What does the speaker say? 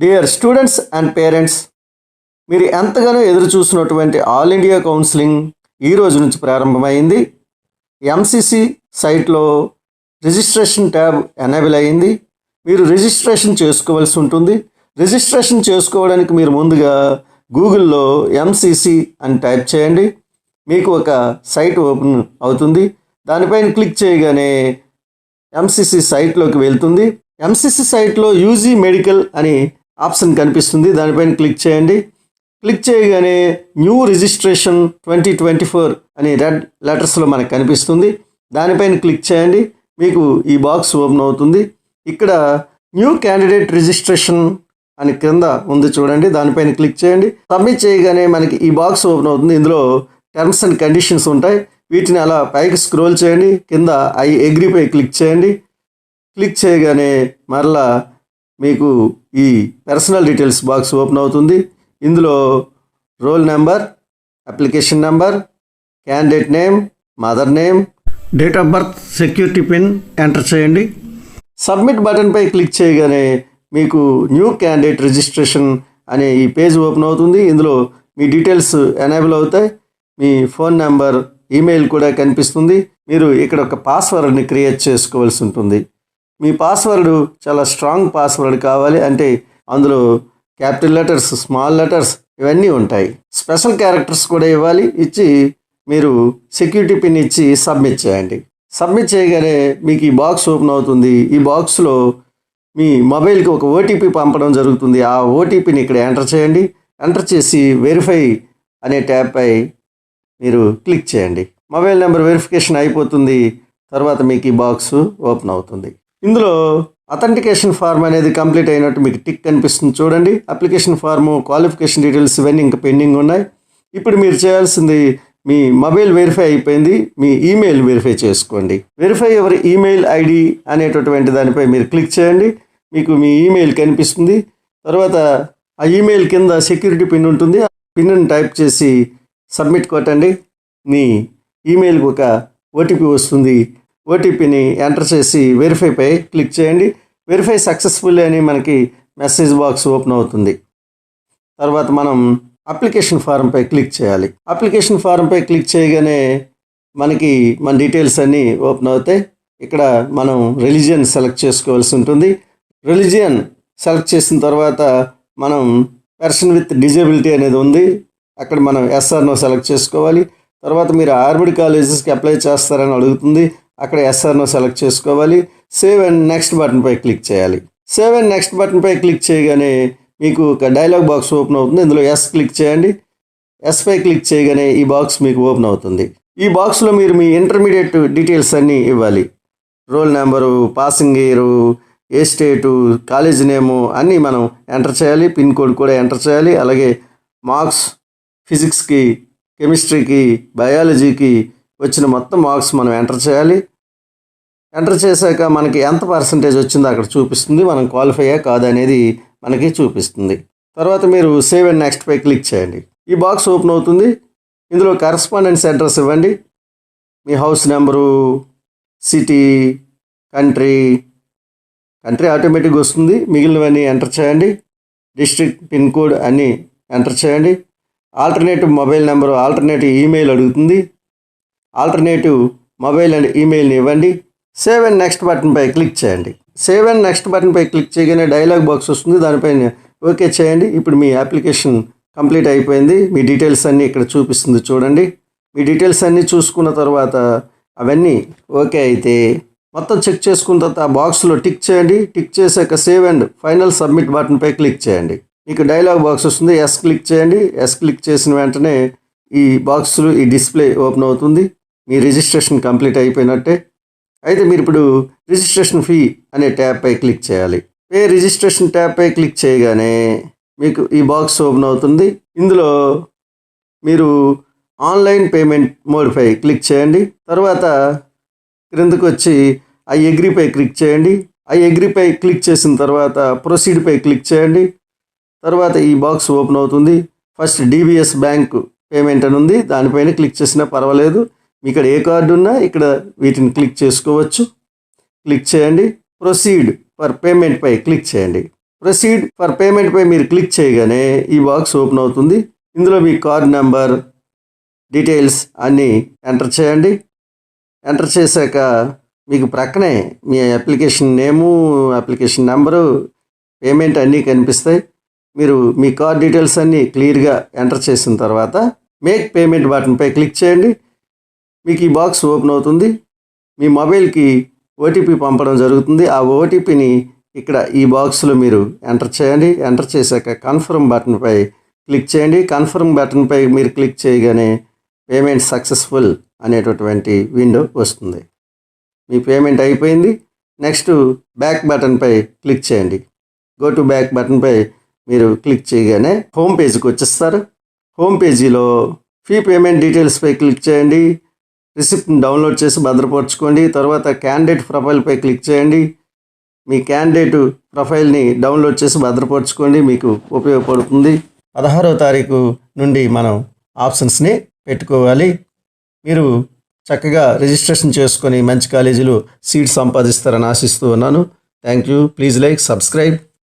Dear students and parents మీరు ఎంతగానో ఎదురు చూసినటువంటి ఆల్ ఇండియా కౌన్సిలింగ్ ఈ రోజు నుంచి ప్రారంభమైంది. ఎంసిసి సైట్లో రిజిస్ట్రేషన్ ట్యాబ్ ఎనేబుల్ అయింది మీరు రిజిస్ట్రేషన్ చేసుకోవాల్సి ఉంటుంది. రిజిస్ట్రేషన్ చేసుకోవడానికి మీరు ముందుగా గూగుల్లో ఎంసీసీ అని టైప్ చేయండి. మీకు ఒక సైట్ ఓపెన్ అవుతుంది. దానిపైన క్లిక్ చేయగానే ఎంసీసీ సైట్లోకి వెళ్తుంది. ఎంసీసీ సైట్లో యూజీ మెడికల్ అని ఆప్షన్ కనిపిస్తుంది. దానిపైన క్లిక్ చేయండి. క్లిక్ చేయగానే new registration twenty twenty four అని రెడ్ లెటర్స్లో మనకు కనిపిస్తుంది. దానిపైన క్లిక్ చేయండి. మీకు ఈ బాక్స్ ఓపెన్ అవుతుంది. ఇక్కడ న్యూ క్యాండిడేట్ రిజిస్ట్రేషన్ అని క్రింద ఉంది చూడండి. దానిపైన క్లిక్ చేయండి. సబ్మిట్ చేయగానే మనకి ఈ బాక్స్ ఓపెన్ అవుతుంది. ఇందులో టర్మ్స్ అండ్ కండిషన్స్ ఉంటాయి. వీటిని అలా పైకి స్క్రోల్ చేయండి. కింద ఐ అగ్రిపై క్లిక్ చేయండి. క్లిక్ చేయగానే మరలా మీకు ఈ పర్సనల్ డీటెయిల్స్ బాక్స్ ఓపెన్ అవుతుంది. ఇందులో roll number application number candidate name mother name date of birth security pin enter చేయండి. సబ్మిట్ బటన్పై క్లిక్ చేయగానే మీకు న్యూ క్యాండిడేట్ రిజిస్ట్రేషన్ అనే ఈ పేజ్ ఓపెన్ అవుతుంది. ఇందులో మీ డీటెయిల్స్ ఎనేబుల్ అవుతాయి. మీ ఫోన్ నెంబర్ ఈమెయిల్ కూడా కనిపిస్తుంది. మీరు ఇక్కడ ఒక పాస్వర్డ్ని క్రియేట్ చేసుకోవాల్సి ఉంటుంది. మీ పాస్వర్డ్ చాలా స్ట్రాంగ్ పాస్వర్డ్ కావాలి అంటే అందులో క్యాపిటల్ లెటర్స్ స్మాల్ లెటర్స్ ఇవన్నీ ఉంటాయి. స్పెషల్ క్యారెక్టర్స్ కూడా ఇవ్వాలి. ఇచ్చి మీరు సెక్యూరిటీ పిన్ ఇచ్చి సబ్మిట్ చేయండి. సబ్మిట్ చేయగానే మీకు ఈ బాక్స్ ఓపెన్ అవుతుంది. ఈ బాక్స్లో మీ మొబైల్కి ఒక ఓటీపీ పంపడం జరుగుతుంది. ఆ ఓటీపీని ఇక్కడ ఎంటర్ చేయండి. ఎంటర్ చేసి వెరిఫై అనే ట్యాబ్పై మీరు క్లిక్ చేయండి. మొబైల్ నెంబర్ వెరిఫికేషన్ అయిపోతుంది. తర్వాత మీకు ఈ బాక్స్ ఓపెన్ అవుతుంది. ఇందులో అథెంటికేషన్ ఫార్మ్ అనేది కంప్లీట్ అయినట్టు మీకు టిక్ కనిపిస్తుంది. చూడండి అప్లికేషన్ ఫార్ము క్వాలిఫికేషన్ డీటెయిల్స్ ఇవన్నీ ఇంకా పెండింగ్ ఉన్నాయి. ఇప్పుడు మీరు చేయాల్సింది మీ మొబైల్ వెరిఫై అయిపోయింది మీ ఈమెయిల్ వెరిఫై చేసుకోండి. వెరిఫై ఎవరి ఈమెయిల్ ఐడి అనేటటువంటి దానిపై మీరు క్లిక్ చేయండి. మీకు మీ ఈమెయిల్ కనిపిస్తుంది. తర్వాత ఆ ఈమెయిల్ కింద సెక్యూరిటీ పిన్ ఉంటుంది. ఆ పిన్ని టైప్ చేసి సబ్మిట్ కొట్టండి. మీ ఈమెయిల్కి ఒక ఓటీపీ వస్తుంది. ఓటీపీని ఎంటర్ చేసి వెరిఫైపై క్లిక్ చేయండి. వెరిఫై సక్సెస్ఫుల్ అని మనకి మెసేజ్ బాక్స్ ఓపెన్ అవుతుంది. తర్వాత మనం అప్లికేషన్ ఫారంపై క్లిక్ చేయాలి. అప్లికేషన్ ఫారంపై క్లిక్ చేయగానే మనకి మన డీటెయిల్స్ అన్నీ ఓపెన్ అవుతాయి. ఇక్కడ మనం రిలీజియన్ సెలెక్ట్ చేసుకోవాల్సి ఉంటుంది. రిలీజియన్ సెలెక్ట్ చేసిన తర్వాత మనం పర్సన్ విత్ డిజేబిలిటీ అనేది ఉంది. అక్కడ మనం ఎస్ఆర్నో సెలెక్ట్ చేసుకోవాలి. తర్వాత మీరు ఆర్మిడ్ కాలేజెస్కి అప్లై చేస్తారని అడుగుతుంది. అక్కడ ఎస్ఆర్ను సెలెక్ట్ చేసుకోవాలి. సేవ్ అండ్ నెక్స్ట్ బటన్పై క్లిక్ చేయాలి. సేవ్ అండ్ నెక్స్ట్ బటన్పై క్లిక్ చేయగానే మీకు ఒక డైలాగ్ బాక్స్ ఓపెన్ అవుతుంది. ఇందులో ఎస్ క్లిక్ చేయండి. ఎస్పై క్లిక్ చేయగానే ఈ బాక్స్ మీకు ఓపెన్ అవుతుంది. ఈ బాక్స్లో మీరు మీ ఇంటర్మీడియట్ డీటెయిల్స్ అన్నీ ఇవ్వాలి. రోల్ నెంబరు పాసింగ్ ఇయరు ఏ స్టేటు కాలేజ్ నేము అన్నీ మనం ఎంటర్ చేయాలి. పిన్ కోడ్ కూడా ఎంటర్ చేయాలి. అలాగే మార్క్స్ ఫిజిక్స్కి కెమిస్ట్రీకి బయాలజీకి వచ్చిన మొత్తం మార్క్స్ మనం ఎంటర్ చేయాలి. ఎంటర్ చేశాక మనకి ఎంత పర్సంటేజ్ వచ్చిందో అక్కడ చూపిస్తుంది. మనం క్వాలిఫై అయ్యా కాదనేది మనకి చూపిస్తుంది. తర్వాత మీరు సేవ్ అండ్ నెక్స్ట్ పై క్లిక్ చేయండి. ఈ బాక్స్ ఓపెన్ అవుతుంది. ఇందులో కరస్పాండెన్స్ అడ్రస్ ఇవ్వండి. మీ house number city country country ఆటోమేటిక్గా వస్తుంది. మిగిలినవన్నీ ఎంటర్ చేయండి. డిస్ట్రిక్ట్ పిన్ కోడ్ అన్నీ ఎంటర్ చేయండి. Alternative mobile number alternative email అడుగుతుంది. ఆల్టర్నేటివ్ మొబైల్ అండ్ ఈమెయిల్ని ఇవ్వండి. సేవ్ అండ్ నెక్స్ట్ బటన్పై క్లిక్ చేయండి. సేవ్ అండ్ నెక్స్ట్ బటన్పై క్లిక్ చేయగానే డైలాగ్ బాక్స్ వస్తుంది. దానిపైన ఓకే చేయండి. ఇప్పుడు మీ అప్లికేషన్ కంప్లీట్ అయిపోయింది. మీ డీటెయిల్స్ అన్నీ ఇక్కడ చూపిస్తుంది చూడండి. మీ డీటెయిల్స్ అన్నీ చూసుకున్న తర్వాత అవన్నీ ఓకే అయితే మొత్తం చెక్ చేసుకున్న తర్వాత ఆ బాక్స్లో టిక్ చేయండి. టిక్ చేశాక సేవ్ అండ్ ఫైనల్ సబ్మిట్ బటన్పై క్లిక్ చేయండి. మీకు డైలాగ్ బాక్స్ వస్తుంది. ఎస్ క్లిక్ చేయండి. ఎస్ క్లిక్ చేసిన వెంటనే ఈ బాక్స్లు ఈ డిస్ప్లే ఓపెన్ అవుతుంది. మీ రిజిస్ట్రేషన్ కంప్లీట్ అయిపోయినట్టే అయితే మీరు ఇప్పుడు రిజిస్ట్రేషన్ ఫీ అనే ట్యాబ్పై క్లిక్ చేయాలి. పే రిజిస్ట్రేషన్ ట్యాబ్పై క్లిక్ చేయగానే మీకు ఈ బాక్స్ ఓపెన్ అవుతుంది. ఇందులో మీరు ఆన్లైన్ పేమెంట్ మోడ్పై క్లిక్ చేయండి. తర్వాత క్రిందకు వచ్చి ఐ అగ్రిపై క్లిక్ చేయండి. ఐ అగ్రిపై క్లిక్ చేసిన తర్వాత ప్రొసీడ్పై క్లిక్ చేయండి. తర్వాత ఈ బాక్స్ ఓపెన్ అవుతుంది. ఫస్ట్ డిబిఎస్ బ్యాంక్ పేమెంట్ అని ఉంది. దానిపైన క్లిక్ చేసినా పర్వాలేదు. ఇక్కడ ఏ కార్డు ఉన్నా ఇక్కడ వీటిని క్లిక్ చేసుకోవచ్చు. క్లిక్ చేయండి. ప్రొసీడ్ ఫర్ పేమెంట్ పై క్లిక్ చేయండి. ప్రొసీడ్ ఫర్ పేమెంట్ పై మీరు క్లిక్ చేయగానే ఈ బాక్స్ ఓపెన్ అవుతుంది. ఇందులో మీ కార్డ్ నెంబర్ డీటెయిల్స్ అన్నీ ఎంటర్ చేయండి. ఎంటర్ చేశాక మీకు ప్రక్కనే మీ application name application number payment అన్నీ కనిపిస్తాయి. మీరు మీ కార్డ్ డీటెయిల్స్ అన్నీ క్లియర్గా ఎంటర్ చేసిన తర్వాత మేక్ పేమెంట్ బటన్పై క్లిక్ చేయండి. మీకు ఈ బాక్స్ ఓపెన్ అవుతుంది. మీ మొబైల్కి ఓటీపీ పంపడం జరుగుతుంది. ఆ ఓటీపీని ఇక్కడ ఈ బాక్స్లో మీరు ఎంటర్ చేయండి. ఎంటర్ చేశాక కన్ఫర్మ్ బటన్పై క్లిక్ చేయండి. కన్ఫర్మ్ బటన్పై మీరు క్లిక్ చేయగానే పేమెంట్ సక్సెస్ఫుల్ అనేటటువంటి విండో వస్తుంది. మీ పేమెంట్ అయిపోయింది. నెక్స్ట్ బ్యాక్ బటన్పై క్లిక్ చేయండి. గో టు బ్యాక్ బటన్పై మీరు క్లిక్ చేయగానే హోమ్ పేజీకి వచ్చేస్తారు. హోమ్ పేజీలో ఫీ పేమెంట్ డీటెయిల్స్పై క్లిక్ చేయండి. రిసిప్ట్ని డౌన్లోడ్ చేసి భద్రపరచుకోండి. తర్వాత క్యాండిడేట్ ప్రొఫైల్పై క్లిక్ చేయండి. మీ క్యాండిడేట్ ప్రొఫైల్ని డౌన్లోడ్ చేసి భద్రపరచుకోండి. మీకు ఉపయోగపడుతుంది. పదహారో తారీఖు నుండి మనం ఆప్షన్స్ని పెట్టుకోవాలి. మీరు చక్కగా రిజిస్ట్రేషన్ చేసుకొని మంచి కాలేజీలో సీట్ సంపాదిస్తారని ఆశిస్తూ ఉన్నాను. Thank you. Please like subscribe.